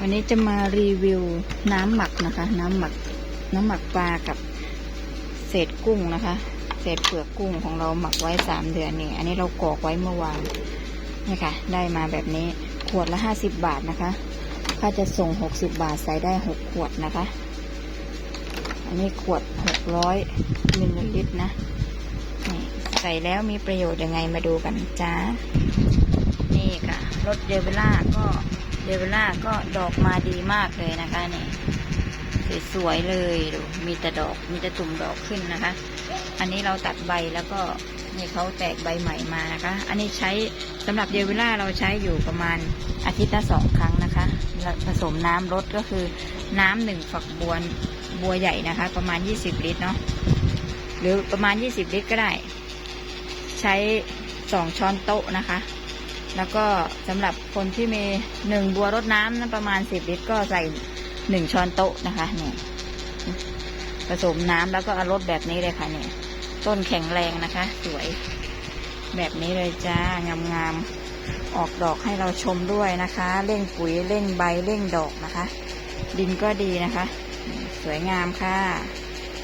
วันนี้จะมารีวิวน้ำหมักนะคะ น้ำหมักน้ำหมักปลากับเศษกุ้งนะคะ เศษเปลือกกุ้งของเราหมักไว้สามเดือนนี่อันนี้เรากรอกไว้เมื่อวานนี่ค่ะ ได้มาแบบนี้ขวดละห้าสิบบาทนะคะ ถ้าจะส่งหกสิบบาทใส่ได้หกขวดนะคะ อันนี้ขวดหกร้อยมิลลิลิตรนะนี่ใส่แล้วมีประโยชน์ยังไงมาดูกันจ้านี่ค่ะรถเดวิล่าก็ เดวิล่าก็ดอกมาดีมากเลยนะคะนี่สวยๆเลยดูมีแต่ดอกมีแต่ตุ่มดอกขึ้นนะคะ อันนี้เราตัดใบแล้วก็นี่เขาแตกใบใหม่มานะคะ อันนี้ใช้สำหรับเดวิล่าเราใช้อยู่ประมาณอาทิตย์ละสองครั้งนะคะแล้วผสมน้ำรดก็คือน้ำหนึ่งฝักบัวบัวใหญ่นะคะ ประมาณ 20 ลิตรเนาะหรือประมาณ 20 ลิตรก็ได้ ใช้สองช้อนโต๊ะนะคะ แล้วก็สำหรับคนที่มีหนึ่งบัวรดน้ำนั้นประมาณสิบลิตรก็ใส่หนึ่งช้อนโต๊ะนะคะนี่ผสมน้ำแล้วก็เอารดแบบนี้เลยค่ะเนี่ยต้นแข็งแรงนะคะ สวยแบบนี้เลยจ้างามๆออกดอกให้เราชมด้วยนะคะ เร่งปุ๋ยเร่งใบเร่งดอกนะคะ ดินก็ดีนะคะ สวยงามค่ะ